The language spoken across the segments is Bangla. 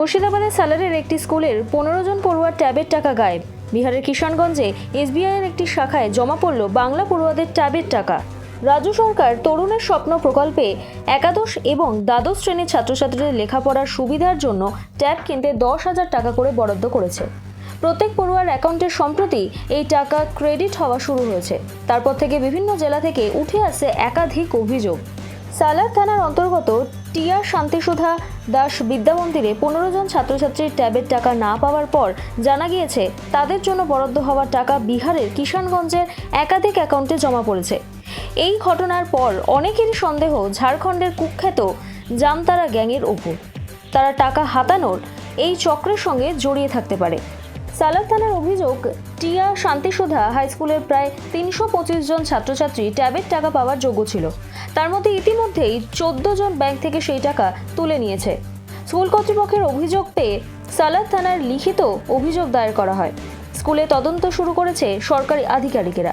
মুর্শিদাবাদের সালারের একটি স্কুলের পনেরো জন পড়ুয়ার ট্যাবের টাকা গায়েব। বিহারের কিষানগঞ্জে এসবিআইয়ের একটি শাখায় জমা পড়ল বাংলা পড়ুয়াদের ট্যাবের টাকা। রাজ্য সরকার তরুণের স্বপ্ন প্রকল্পে একাদশ এবং দ্বাদশ শ্রেণির ছাত্রছাত্রীদের লেখাপড়ার সুবিধার জন্য ট্যাব কিনতে দশ হাজার টাকা করে বরাদ্দ করেছে। প্রত্যেক পড়ুয়ার অ্যাকাউন্টে সম্প্রতি এই টাকা ক্রেডিট হওয়া শুরু হয়েছে। তারপর থেকে বিভিন্ন জেলা থেকে উঠে আসছে একাধিক অভিযোগ। সালার থানার অন্তর্গত টিয়া শান্তিসুধা দাস বিদ্যামন্দিরে পনেরো জন ছাত্রছাত্রীর ট্যাবের টাকা না পাওয়ার পর জানা গিয়েছে, তাদের জন্য বরাদ্দ হওয়া টাকা বিহারের কিষানগঞ্জের একাধিক অ্যাকাউন্টে জমা পড়েছে। এই ঘটনার পর অনেকেরই সন্দেহ ঝাড়খণ্ডের কুখ্যাত জামতারা গ্যাংয়ের ওপর। তারা টাকা হাতানোর এই চক্রের সঙ্গে জড়িয়ে থাকতে পারে। সালার থানার অভিযোগ, টিয়া শান্তিসুধা হাই স্কুলের প্রায় তিনশো পঁচিশ জন ছাত্রছাত্রী ট্যাবের টাকা পাওয়ার যোগ্য ছিল। তার মধ্যে ইতিমধ্যেই চোদ্দ জন ব্যাংক থেকে সেই টাকা তুলে নিয়েছে। স্কুল কর্তৃপক্ষের অভিযোগ পেয়ে সালার থানার লিখিত অভিযোগ দায়ের করা হয়। স্কুলে তদন্ত শুরু করেছে সরকারি আধিকারিকেরা।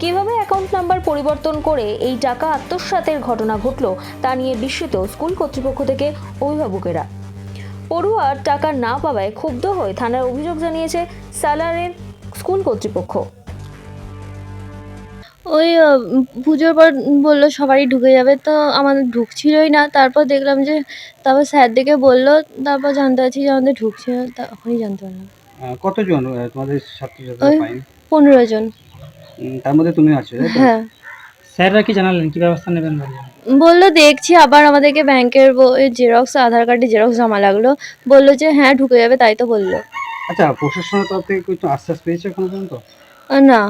কীভাবে অ্যাকাউন্ট নাম্বার পরিবর্তন করে এই টাকা আত্মসাতের ঘটনা ঘটল তা নিয়ে বিস্মিত স্কুল কর্তৃপক্ষ থেকে অভিভাবকেরা। পড়ুয়ার টাকা না পাওয়ায় ক্ষুব্ধ হয়ে থানার অভিযোগ জানিয়েছে সালারের স্কুল কর্তৃপক্ষ। ওই পুজোর পর বলল সবারই ঢুকে যাবে তো আমাদের ঢুকছিলই না। তারপর দেখলাম যে তারপর স্যার দেখে বলল তারপর জানতে পারছি যে আমাদের ঢুকছে না তখনই জানতে পারলাম। কতজন তোমাদের ছাত্রছাত্রী ওই পনেরো জন। তার মধ্যে তুমি আছো হ্যাঁ। স্যাররা কি জানালেন? কি ব্যবস্থা নেবেন বলল দেখছি আবার আমাদেরকে ব্যাংকের জেরক্স আধার কার্ডে জেরক্স জমা লাগল। বলল যে হ্যাঁ ঢুকে যাবে তাই তো বলল। আচ্ছা প্রশাসনের তরফ থেকে কিছু আশ্বাস পেয়েছে এখনও পর্যন্ত? না।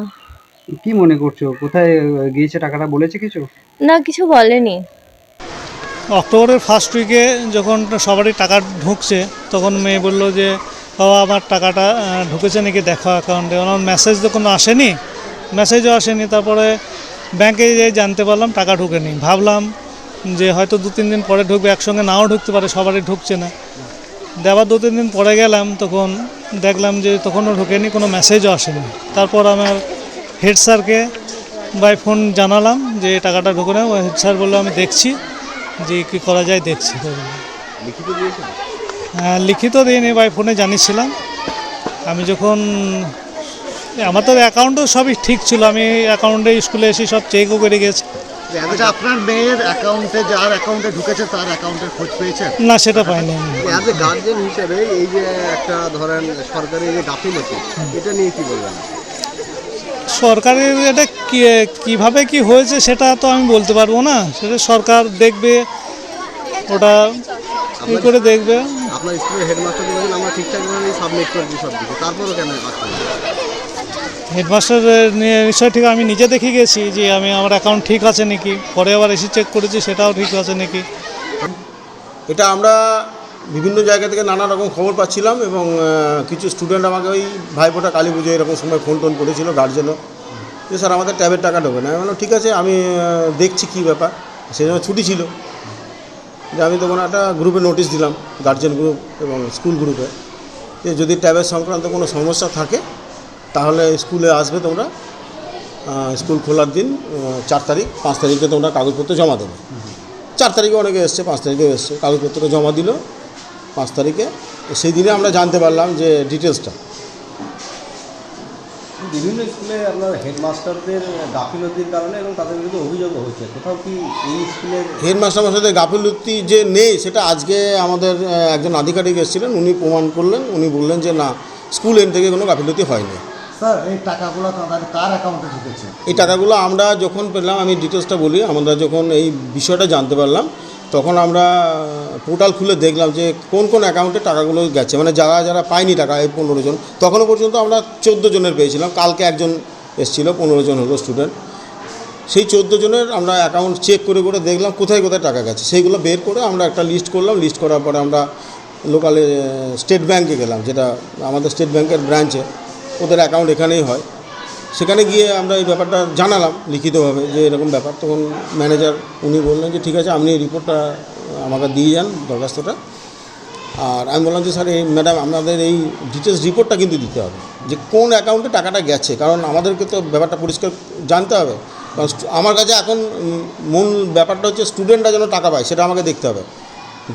কি মনে করছ? কোথায় গিয়েছে টাকাটা? বলেছে কিছু? না কিছু বলেনি। অক্টোবরের ফার্স্ট উইকে যখন সবারই টাকা ঢুকছে তখন মেয়ে বলল যে বাবা আমার টাকাটা ঢুকেছে নাকি? দেখো অ্যাকাউন্টে আমার মেসেজ তো কোনো আসেনি। মেসেজও আসেনি। তারপরে ব্যাংকে যেয়ে জানতে পারলাম টাকা ঢুকেনি। ভাবলাম যে হয়তো দু তিন দিন পরে ঢুকবে একসঙ্গে নাও ঢুকতে পারে সবারই ঢুকছে না। দেওয়ার দু তিন দিন পরে গেলাম তখন দেখলাম যে তখনও ঢুকেনি কোনো মেসেজও আসেনি। তারপর আমার হেড স্যারকে বাই ফোন জানালাম যে টাকাটা ঢুকে না হেড স্যার বলল আমি দেখছি যে কী করা যায় দেখছি। তো বলল। হ্যাঁ লিখিত দিইনি বাই ফোনে জানিয়েছিলাম। আমি যখন আমার তো অ্যাকাউন্টও সবই ঠিক ছিল। আমি অ্যাকাউন্টে স্কুলে এসে সব চেকও করে গেছি। আচ্ছা আপনার মেয়ের অ্যাকাউন্টে যার অ্যাকাউন্টে ঢুকেছে তার অ্যাকাউন্টের খোঁজ পেয়েছেন না সেটা পাইনি অ্যাজ এ গার্জেন হিসেবে এই যে একটা ধরেন সরকারি যে গাফিলতি এটা নিয়ে কি বলবেন? সরকারের এটা কি কীভাবে কি হয়েছে সেটা তো আমি বলতে পারব না। সেটা সরকার দেখবে ওটা ই করে দেখবে। আপনার স্কুলের হেডমাস্টার বলেছেন আমরা ঠিকঠাকভাবে সাবমিট করেছি সব কিছু তারপরও কেন? হেডমাস্টার নিয়ে ঠিক, আমি নিজে দেখে গেছি যে আমি, আমার অ্যাকাউন্ট ঠিক আছে নাকি। পরে আবার এসে চেক করেছি, সেটাও ঠিক আছে নাকি। এটা আমরা বিভিন্ন জায়গা থেকে নানা রকম খবর পাচ্ছিলাম এবং কিছু স্টুডেন্ট আমাকে ওই ভাইফোঁটা কালী পুজো এরকম সময় ফোন টোন করেছিল গার্জেনও যে, স্যার, আমাদের ট্যাবের টাকা ঢোকে না আমি ঠিক আছে, আমি দেখছি কী ব্যাপার। সেই সময় ছুটি ছিল। যে, আমি তখন একটা গ্রুপে নোটিশ দিলাম গার্জেন গ্রুপ এবং স্কুল গ্রুপে যে, যদি ট্যাবের সংক্রান্ত কোনো সমস্যা থাকে তাহলে স্কুলে আসবে তোমরা স্কুল খোলার দিন চার তারিখ পাঁচ তারিখে তোমরা কাগজপত্র জমা দেবে। চার তারিখে অনেকে এসছে পাঁচ তারিখেও এসছে কাগজপত্র জমা দিল পাঁচ তারিখে। সেই দিনে আমরা জানতে পারলাম যে ডিটেলসটা। বিভিন্ন স্কুলে আপনার হেডমাস্টারদের গাফিলতির কারণে এবং তাদের বিরুদ্ধে অভিযোগও হচ্ছে কোথাও কি এই স্কুলের হেডমাস্টার মশাইদের গাফিলতি যে নেই সেটা আজকে আমাদের একজন আধিকারিক এসেছিলেন উনি প্রমাণ করলেন। উনি বললেন যে না স্কুল এন্ড থেকে কোনো গাফিলতি হয়নি। এই টাকাগুলো কার অ্যাকাউন্টে এই টাকাগুলো আমরা যখন পেলাম, আমি ডিটেলসটা বলি, আমরা যখন এই বিষয়টা জানতে পারলাম, তখন আমরা পোর্টাল খুলে দেখলাম যে কোন কোন অ্যাকাউন্টে টাকাগুলো গেছে। মানে যারা যারা পায়নি টাকা, এই পনেরো জন, তখনও পর্যন্ত আমরা চোদ্দ জনের পেয়েছিলাম। কালকে একজন এসেছিল, পনেরো জন হলো স্টুডেন্ট সেই চোদ্দ জনের আমরা অ্যাকাউন্ট চেক করে করে দেখলাম কোথায় কোথায় টাকা গেছে। সেইগুলো বের করে আমরা একটা লিস্ট করলাম। লিস্ট করার পরে আমরা লোকালে স্টেট ব্যাংকে গেলাম, যেটা আমাদের স্টেট ব্যাংকের ব্রাঞ্চে ওদের অ্যাকাউন্ট এখানেই হয়। সেখানে গিয়ে আমরা এই ব্যাপারটা জানালাম লিখিতভাবে যে এরকম ব্যাপার। তখন ম্যানেজার উনি বললেন যে, ঠিক আছে, আপনি এই রিপোর্টটা আমাকে দিয়ে যান দরখাস্তটা। আর আমি বললাম যে, স্যার, এই ম্যাডাম আপনাদের এই ডিটেলস রিপোর্টটা কিন্তু দিতে হবে। যে কোন অ্যাকাউন্টে টাকাটা গেছে? কারণ আমাদেরকে তো ব্যাপারটা পরিষ্কার জানতে হবে। কারণ আমার কাছে এখন মূল ব্যাপারটা হচ্ছে স্টুডেন্টরা যেন টাকা পায়, সেটা আমাকে দেখতে হবে।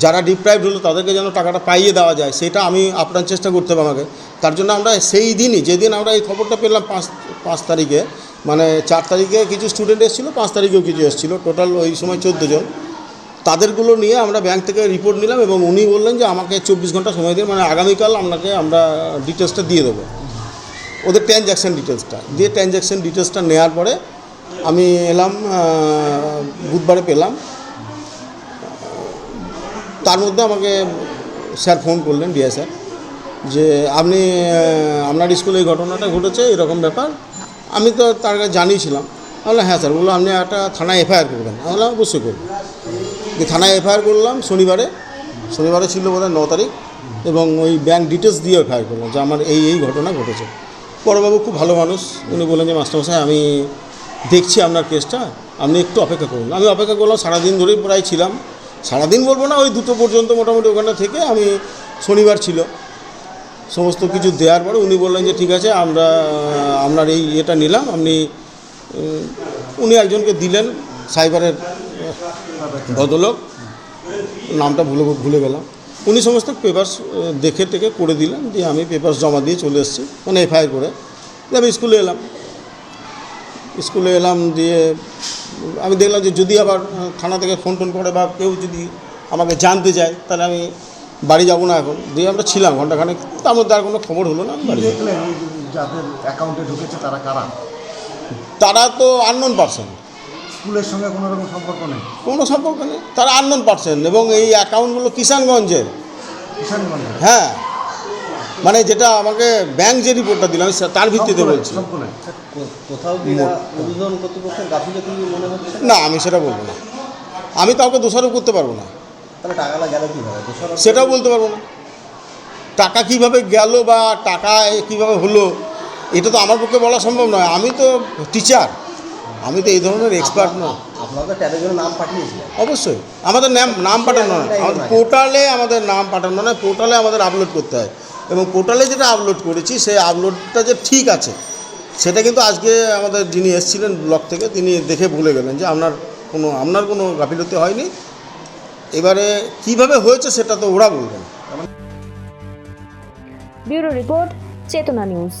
যারা ডিপ্রাইভড হলো তাদেরকে যেন টাকাটা পাইয়ে দেওয়া যায়, সেটা আমি আপ্রাণ চেষ্টা করতে হবে আমাকে। তার জন্য আমরা সেই দিনই, যেদিন আমরা এই খবরটা পেলাম পাঁচ পাঁচ তারিখে মানে চার তারিখে কিছু স্টুডেন্ট এসেছিল, পাঁচ তারিখেও কিছু এসেছিল টোটাল ওই সময় চোদ্দ জন। তাদেরগুলো নিয়ে আমরা ব্যাংক থেকে রিপোর্ট নিলাম এবং উনি বললেন যে, আমাকে চব্বিশ ঘণ্টা সময় দিন মানে আগামীকাল আপনাকে আমরা ডিটেলসটা দিয়ে দেবো। ওদের ট্রানজ্যাকশান ডিটেলসটা দিয়ে ট্রানজ্যাকশান ডিটেলসটা নেওয়ার পরে আমি এলাম বুধবারে পেলাম। তার মধ্যে আমাকে স্যার ফোন করলেন, ডিআই স্যার, যে আপনি আপনার স্কুলে এই ঘটনাটা ঘটেছে, এরকম ব্যাপার। আমি তো তার কাছে জানিয়েছিলাম। বললাম হ্যাঁ স্যার, বলল, আপনি একটা থানায় এফআইআর করবেন। আমি বললাম, অবশ্যই করব। দিয়ে থানায় এফআইআর করলাম শনিবারে শনিবারে ছিল বোধ হয় ন তারিখ, এবং ওই ব্যাংক ডিটেলস দিয়ে এফআইআর করলাম যে আমার এই এই ঘটনা ঘটেছে। বড়বাবু খুব ভালো মানুষ, উনি বললেন যে, মাস্টারমশাই, আমি দেখছি আপনার কেসটা আপনি একটু অপেক্ষা করুন। আমি অপেক্ষা করলাম, সারাদিন ধরেই প্রায় ছিলাম। সারাদিন বলব না, ওই দুটো পর্যন্ত মোটামুটি ওখানে থেকে আমি শনিবার ছিল। সমস্ত কিছু দেওয়ার পরে উনি বললেন যে ঠিক আছে, আমরা, আপনার এই ইয়েটা নিলাম, আপনি উনি একজনকে দিলেন, সাইবারের ভদ্রলোক, নামটা ভুলে ভুলে গেলাম। উনি সমস্ত পেপার্স দেখে টেকে করে দিলেন, দিয়ে আমি পেপার্স জমা দিয়ে চলে এসেছি মানে এফআইআর করে। আমি স্কুলে এলাম। স্কুলে এলাম দিয়ে আমি দেখলাম যে যদি আবার থানা থেকে ফোন টোন করে বা কেউ যদি আমাকে জানতে চায় তাহলে আমি বাড়ি যাব না এখন। দিয়ে আমরা ছিলাম ঘন্টাখানেক তার মধ্যে আর কোনো খবর হলো না বাড়ি যাদের অ্যাকাউন্টে ঢুকেছে তারা কারা? তারা তো আননোন পার্সন স্কুলের সঙ্গে কোনো রকম সম্পর্ক নেই? কোনো সম্পর্ক নেই। তারা আননোন পার্সন এবং এই অ্যাকাউন্টগুলো কিষানগঞ্জের। কিষানগঞ্জে হ্যাঁ। মানে যেটা আমাকে ব্যাংক যে রিপোর্টটা দিলাম তার ভিত্তিতে বলছি। না না আমি সেটা বলব না। আমি কাউকে দোষারোপ করতে পারব না। সেটাও বলতে পারব না। টাকা কীভাবে গেল বা টাকা কীভাবে হলো এটা তো আমার পক্ষে বলা সম্ভব নয়। আমি তো টিচার আমি তো এই ধরনের এক্সপার্ট পাঠিয়েছিলেন। অবশ্যই। আমাদের নাম নাম পাঠানো নয়। আমাদের পোর্টালে আমাদের নাম পাঠানো নয়। পোর্টালে আমাদের আপলোড করতে হয়। এবং পোর্টালে যেটা আপলোড করেছি, সেই আপলোডটা যে ঠিক আছে, সেটা কিন্তু আজকে আমাদের যিনি এসেছিলেন ব্লক থেকে, তিনি দেখে ভুলে গেলেন যে আপনার কোনো আপনার কোনো গাফিলতি হয়নি। এবারে কীভাবে হয়েছে সেটা তো ওরা বলবেন। Bureau report, Chetna news.